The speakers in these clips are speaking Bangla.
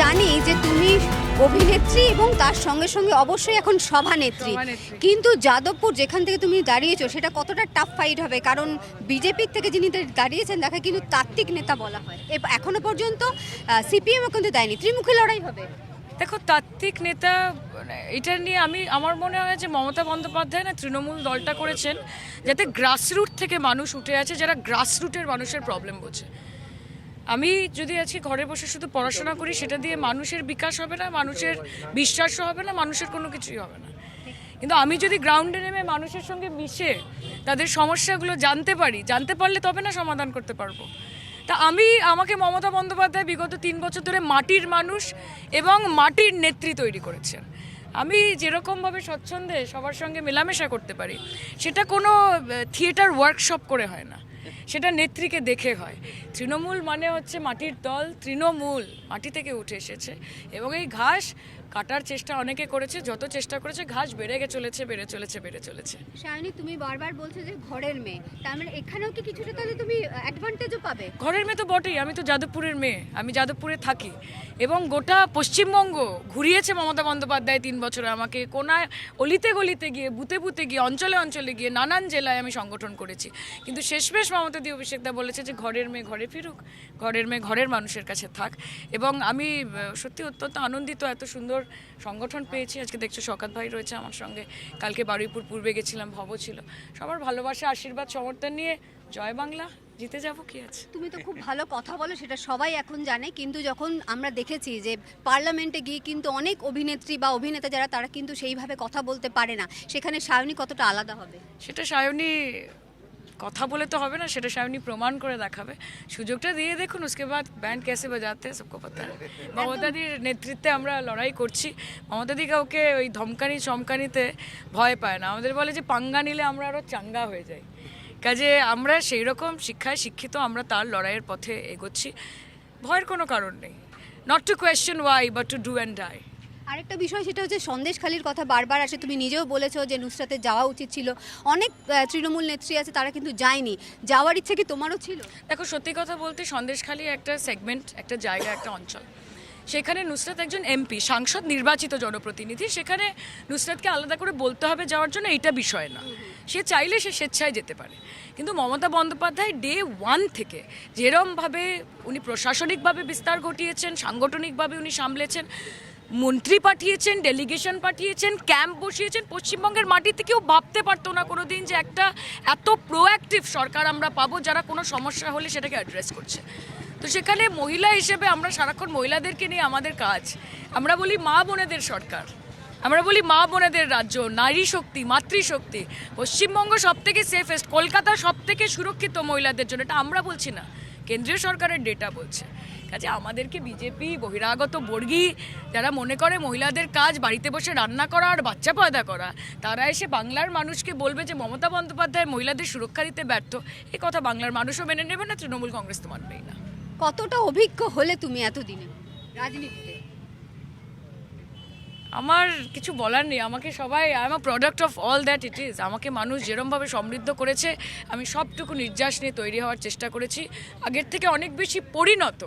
জানি যে তুমি অভিনেত্রী এবং তার সঙ্গে সঙ্গে অবশ্যই এখন সভানেত্রী। কিন্তু যাদবপুর যেখান থেকে তুমি দাঁড়িয়েছো সেটা কতটা টাফ ফাইট হবে? কারণ বিজেপির থেকে যিনি দাঁড়িয়েছেন তাকে কিন্তু তাত্ত্বিক নেতা বলা হয়। এখনও পর্যন্ত সিপিএমও কিন্তু দেয়নি। ত্রিমুখী লড়াই হবে। দেখো তাত্ত্বিক নেতা মানে এটা নিয়ে আমি আমার মনে হয় যে মমতা বন্দ্যোপাধ্যায় না তৃণমূল দলটা করেছেন যাতে গ্রাসরুট থেকে মানুষ উঠে আছে যারা গ্রাসরুটের মানুষের প্রবলেম বোঝে। আমি যদি আজকে ঘরে বসে শুধু পড়াশোনা করি, সেটা দিয়ে মানুষের বিকাশ হবে না, মানুষের বিশ্বাসও হবে না, মানুষের কোনো কিছুই হবে না। কিন্তু আমি যদি গ্রাউন্ডে নেমে মানুষের সঙ্গে মিশে তাদের সমস্যাগুলো জানতে পারি, জানতে পারলে তবে না সমাধান করতে পারব। তা আমি, আমাকে মমতা বন্দ্যোপাধ্যায় বিগত তিন বছর ধরে মাটির মানুষ এবং মাটির নেত্রী তৈরি করেছেন। আমি যেরকমভাবে স্বচ্ছন্দে সবার সঙ্গে মেলামেশা করতে পারি, সেটা কোনো থিয়েটার ওয়ার্কশপ করে হয় না। সেটা নেত্রীকে দেখে হয়। তৃণমূল মানে হচ্ছে মাটির দল তৃণমূল মাটি থেকে উঠে এসেছে। এবং এই ঘাস কাটার চেষ্টা অনেকে করেছে যত চেষ্টা করেছে ঘাস বেড়ে গে চলেছে বেড়ে চলেছে বেড়ে চলেছে। সায়নী তুমি বারবার বলছো যে ঘরের মেয়ে। তার মানে এখানেও কি কিছুটা তাহলে তুমি অ্যাডভান্টেজও পাবে? ঘরের মেয়ে তো বটেই আমি তো যাদবপুরের মেয়ে আমি যাদবপুরে থাকি। এবং গোটা পশ্চিমবঙ্গ ঘুরিয়েছে মমতা বন্দ্যোপাধ্যায় তিন বছরে আমাকে। কোনায় অলিতে গলিতে গিয়ে বুতে বুতে গিয়ে অঞ্চলে অঞ্চলে গিয়ে নানান জেলায় আমি সংগঠন করেছি। কিন্তু শেষমেশ মমতা দি অভিষেকদা বলেছে যে ঘরের মেয়ে ঘরে ফিরুক ঘরের মেয়ে ঘরের মানুষের কাছে থাক। এবং আমি সত্যি অত্যন্ত আনন্দিত এত সুন্দর সংগঠন পেয়েছি। আজকে দেখছ শকাত ভাই রয়েছে আমার সঙ্গে। কালকে বারুইপুর পূর্বে গেছিলাম ভব ছিল। সবার ভালোবাসা আশীর্বাদ সমর্থন নিয়ে জয় বাংলা জিতে যাব কি আছে? তুমি তো খুব ভালো কথা বলো সেটা সবাই এখন জানে। কিন্তু যখন আমরা দেখেছি যে পার্লামেন্টে গিয়ে কিন্তু অনেক অভিনেত্রী বা অভিনেতা যারা তারা কিন্তু সেইভাবে কথা বলতে পারে না। সেখানে সায়নী কতটা আলাদা হবে? সেটা সায়নী কথা বলে তো হবে না সেটা সামনে প্রমাণ করে দেখাবে। সুযোগটা দিয়ে দেখুন উসকে বাদ ব্যান্ড ক্যাসে বাজাতে সবকো পাতা মমতাদির নেতৃত্বে আমরা লড়াই করছি। মমতাদি কাউকে ওই ধমকানি চমকানিতে ভয় পায় না। আমাদের বলে যে পাঙ্গা নিলে আমরা আরও চাঙ্গা হয়ে যাই। কাজে আমরা সেই রকম শিক্ষায় শিক্ষিত আমরা তার লড়াইয়ের পথে এগোচ্ছি। ভয়ের কোনো কারণ নেই। Not to question why but to do and die আরেকটা বিষয় সেটা হচ্ছে সন্দেশখালির কথা বারবার আসে। তুমি নিজেও বলেছ যে নুসরাতে যাওয়া উচিত ছিল। অনেক তৃণমূল নেত্রী আছে, তারা কিন্তু যায়নি। যাওয়ার ইচ্ছে কি তোমারও ছিল? দেখো, সত্যি কথা বলতে সন্দেশখালী একটা সেগমেন্ট একটা জায়গা, একটা অঞ্চল। সেখানে নুসরাত একজন এমপি, সাংসদ, নির্বাচিত জনপ্রতিনিধি। সেখানে নুসরাতকে আলাদা করে বলতে হবে যাওয়ার জন্য এটা বিষয় না। সে চাইলে সে স্বেচ্ছায় যেতে পারে। কিন্তু মমতা বন্দ্যোপাধ্যায় ডে ওয়ান থেকে যেরমভাবে উনি প্রশাসনিকভাবে বিস্তার ঘটিয়েছেন, সাংগঠনিকভাবে উনি সামলেছেন মন্ত্রী পাঠিয়েছেন ডেলিগেশন পাঠিয়েছেন ক্যাম্প বসিয়েছেন, পশ্চিমবঙ্গের মাটিতে কেউ ভাবতে পারতো না কোনো দিন যে একটা এত প্রোঅ্যাক্টিভ সরকার আমরা পাবো যারা কোনো সমস্যা হলে সেটাকে অ্যাড্রেস করছে। তো সেখানে মহিলা হিসেবে আমরা সারাক্ষণ মহিলাদেরকে নিয়ে আমাদের কাজ। আমরা বলি মা বোনেদের সরকার। আমরা বলি মা বোনেদের রাজ্য, নারী শক্তি, মাতৃশক্তি। পশ্চিমবঙ্গ সব থেকে সেফেস্ট কলকাতা সব থেকে সুরক্ষিত মহিলাদের জন্য, এটা আমরা বলছি না। কেন্দ্রীয় সরকারের ডেটা বলছে। কাজে আমাদেরকে বিজেপি বহিরাগত বর্গী যারা মনে করে মহিলাদের কাজ বাড়িতে বসে রান্না করা আর বাচ্চা পয়দা করা তারা এসে বাংলার মানুষকে বলবে যে মমতা বন্দ্যোপাধ্যায় মহিলাদের সুরক্ষা দিতে ব্যর্থ। এই কথা বাংলার মানুষও মেনে নেবে না তৃণমূল কংগ্রেস তো মানবেই না। কতটা অভিজ্ঞ হলে তুমি এতদিনে রাজনীতিতে? আমার কিছু বলার নেই আমাকে সবাই I am a product of all that it is আমাকে মানুষ যেরমভাবে সমৃদ্ধ করেছে আমি সবটুকু নির্যাস নিয়ে তৈরি হওয়ার চেষ্টা করেছি। আগের থেকে অনেক বেশি পরিণত।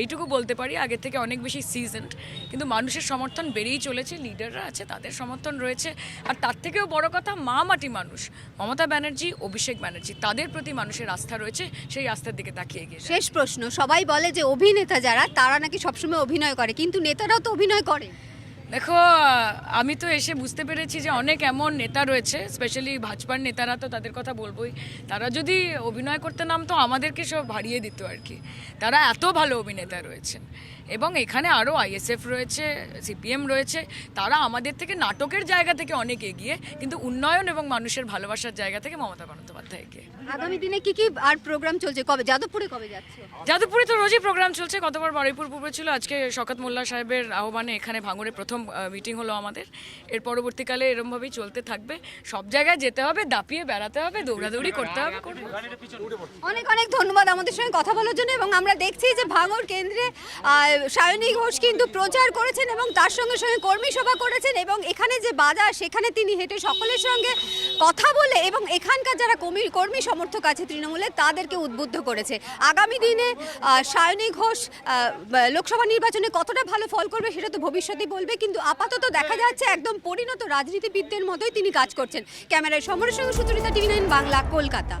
এইটুকু বলতে পারি আগের থেকে অনেক বেশি সিজেন্ট কিন্তু মানুষের সমর্থন বেড়েই চলেছে লিডাররা আছে, তাদের সমর্থন রয়েছে। আর তার থেকেও বড় কথা, মা মাটি মানুষ, মমতা ব্যানার্জি, অভিষেক ব্যানার্জি, তাদের প্রতি মানুষের আস্থা রয়েছে, সেই আস্থার দিকে তাকিয়ে গিয়ে। শেষ প্রশ্ন, সবাই বলে যে অভিনেতা যারা, তারা নাকি সবসময় অভিনয় করে, কিন্তু নেতারাও তো অভিনয় করে। দেখো, আমি তো এসে বুঝতে পেরেছি যে অনেক এমন নেতা রয়েছে স্পেশালি ভাজপার নেতারা তো তাদের কথা বলবোই। তারা যদি অভিনয় করতে নাম তো আমাদেরকে সব হারিয়ে দিত আর কি। তারা এত ভালো অভিনেতা রয়েছেন। এবং এখানে আরও আইএসএফ রয়েছে সিপিএম রয়েছে তারা আমাদের থেকে নাটকের জায়গা থেকে অনেক এগিয়ে কিন্তু উন্নয়ন এবং মানুষের ভালোবাসার জায়গা থেকে মমতা বন্দ্যোপাধ্যায় এগিয়ে আগামী দিনে কি কি আর প্রোগ্রাম চলছে? কবে? যাদবপুরে কবে যাচ্ছে? যাদবপুরে তো রোজই প্রোগ্রাম চলছে গতবার বারুইপুর পূর্বে ছিল আজকে শকত মোল্লা সাহেবের আহ্বানে এখানে ভাঙড়ে প্রথম মিটিং হলো আমাদের। এর পরবর্তীকালে এরমভাবেই চলতে থাকবে। সব জায়গায় যেতে হবে দাপিয়ে বেড়াতে হবে দৌড়াদৌড়ি করতে হবে অনেক অনেক ধন্যবাদ আমাদের সঙ্গে কথা বলার জন্য এবং আমরা দেখছি যে ভাঙড় কেন্দ্রে সায়নী ঘোষ কিন্তু প্রচার করেছেন এবং তার সঙ্গে সঙ্গে কর্মী সভা করেছেন এবং এখানে যে বাজার, সেখানে তিনি হেঁটে সকলের সঙ্গে কথা বলে এবং এখানকার যারা কর্মী কর্মী সমর্থক আছে তৃণমূলে, তাদেরকে উদ্বুদ্ধ করেছে। আগামী দিনে সায়নী ঘোষ লোকসভা নির্বাচনে কতটা ভালো ফল করবে সেটা তো ভবিষ্যতেই বলবে, কিন্তু আপাতত দেখা যাচ্ছে একদম পরিণত রাজনীতিবিদদের মতোই তিনি কাজ করছেন। ক্যামেরায় সমরের সঙ্গে সুচরিতা টিভি নাইন বাংলা, কলকাতা।